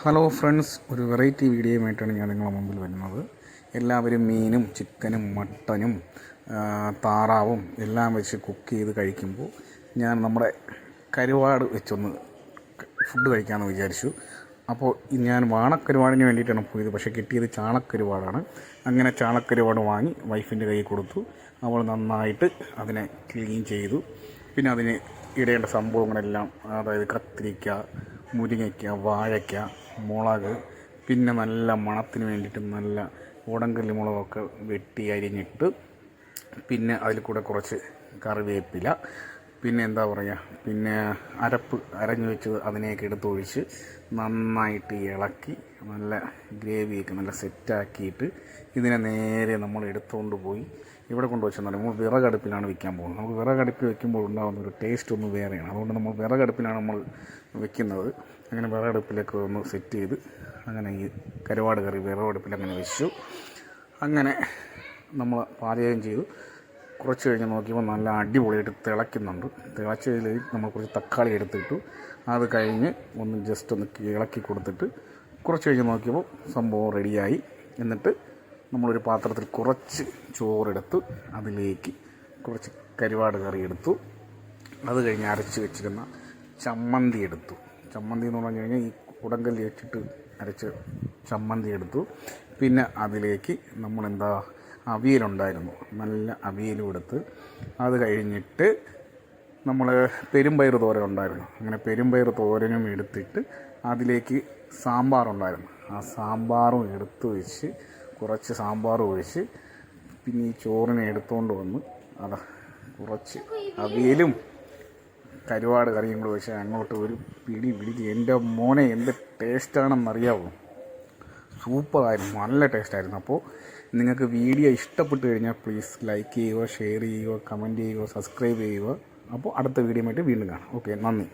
Hello friends ഒരു variety വീഡിയോയുമായിട്ടാണ് ഞാൻ നിങ്ങളുടെ മുമ്പിൽ വരുന്നത്. എല്ലാവരും മീനും ചിക്കനും മട്ടനും താറാവും എല്ലാം വെച്ച് കുക്ക് ചെയ്ത് കഴിക്കുമ്പോൾ ഞാൻ നമ്മുടെ കരുവാട് വെച്ചൊന്ന് ഫുഡ് കഴിക്കാമെന്ന് വിചാരിച്ചു. അപ്പോൾ ഞാൻ വാണക്കരുവാടിന് വേണ്ടിയിട്ടാണ് പോയത്. പക്ഷേ കിട്ടിയത് ചാണക്കരുവാടാണ്. അങ്ങനെ ചാണക്കരുവാട് വാങ്ങി വൈഫിന്റെ കയ്യിൽ കൊടുത്തു. അവൾ നന്നായിട്ട് അതിനെ ക്ലീൻ ചെയ്തു. പിന്നെ അതിന് ഇടേണ്ട സംഭവങ്ങളെല്ലാം അതായത് കത്തിരിക്ക മുരിങ്ങയ്ക്ക വാഴയ്ക്ക മുളക് പിന്നെ നല്ല മണത്തിന് വേണ്ടിയിട്ട് നല്ല ഓടങ്കല്ലി മുളകൊക്കെ വെട്ടി അരിഞ്ഞിട്ട് പിന്നെ അതിൽ കൂടെ കുറച്ച് കറിവേപ്പില പിന്നെ എന്താ പറയുക പിന്നെ അരപ്പ് അരഞ്ഞു വെച്ച് അതിനെയൊക്കെ എടുത്തൊഴിച്ച് നന്നായിട്ട് ഇളക്കി നല്ല ഗ്രേവിയൊക്കെ നല്ല സെറ്റാക്കിയിട്ട് ഇതിനെ നേരെ നമ്മൾ എടുത്തുകൊണ്ട് പോയി ഇവിടെ കൊണ്ടുവച്ചാൽ നമ്മൾ വിറകടുപ്പിലാണ് വെക്കാൻ പോകുന്നത്. നമുക്ക് വിറകടുപ്പിൽ വെക്കുമ്പോൾ ഉണ്ടാകുന്ന ഒരു ടേസ്റ്റ് ഒന്ന് വേറെയാണ്. അതുകൊണ്ട് നമ്മൾ വിറകടുപ്പിലാണ് നമ്മൾ വെക്കുന്നത്. അങ്ങനെ വിറകടുപ്പിലൊക്കെ ഒന്ന് സെറ്റ് ചെയ്ത് അങ്ങനെ ഈ കരുവാട് കറി വിറകടുപ്പിൽ അങ്ങനെ വെച്ചു. അങ്ങനെ നമ്മൾ പാചകം ചെയ്തു. കുറച്ച് കഴിഞ്ഞ് നോക്കിയപ്പോൾ നല്ല അടിപൊളിയായിട്ട് തിളയ്ക്കുന്നുണ്ട്. തിളച്ചതിൽ നമ്മൾ കുറച്ച് തക്കാളി എടുത്തിട്ടു. അത് കഴിഞ്ഞ് ഒന്ന് ജസ്റ്റ് ഒന്ന് ഇളക്കി കൊടുത്തിട്ട് കുറച്ച് കഴിഞ്ഞ് നോക്കിയപ്പോൾ സംഭവം റെഡിയായി എന്നിട്ട് നമ്മളൊരു പാത്രത്തിൽ കുറച്ച് ചോറെടുത്ത് അതിലേക്ക് കുറച്ച് കരുവാട് കറി എടുത്തു. അത് കഴിഞ്ഞ് അരച്ച് വെച്ചിരുന്ന ചമ്മന്തി എടുത്തു. ചമ്മന്തി എന്ന് പറഞ്ഞു കഴിഞ്ഞാൽ ഈ കുടങ്കല്ലി വെച്ചിട്ട് അരച്ച് ചമ്മന്തി എടുത്തു. പിന്നെ അതിലേക്ക് നമ്മളെന്താ അവിയലുണ്ടായിരുന്നു. നല്ല അവിയലും എടുത്ത് അത് കഴിഞ്ഞിട്ട് നമ്മൾ പെരുമ്പയർ തോരൻ ഉണ്ടായിരുന്നു. അങ്ങനെ പെരുമ്പയർ തോരനും എടുത്തിട്ട് അതിലേക്ക് സാമ്പാറുണ്ടായിരുന്നു. ആ സാമ്പാറും എടുത്ത് വെച്ച് കുറച്ച് സാമ്പാർ ഒഴിച്ച് പിന്നെ ഈ ചോറിനെ എടുത്തുകൊണ്ട് വന്ന് അതാ കുറച്ച് അവിയലും കരുവാട് കറിയും കൂടെ വെച്ച് അങ്ങോട്ട് ഒരു പിടി പിടിക്ക് എന്റെ മോനെ എന്ത് ടേസ്റ്റാണെന്നറിയാവോ സൂപ്പറായിരുന്നു. നല്ല ടേസ്റ്റായിരുന്നു. അപ്പോൾ നിങ്ങൾക്ക് വീഡിയോ ഇഷ്ടപ്പെട്ട് കഴിഞ്ഞാൽ പ്ലീസ് ലൈക്ക് ചെയ്യുക ഷെയർ ചെയ്യുക കമന്റ് ചെയ്യുക സബ്സ്ക്രൈബ് ചെയ്യുക. അപ്പോൾ അടുത്ത വീഡിയോ ആയിട്ട് വീണ്ടും കാണാം. ഓക്കെ നന്ദി.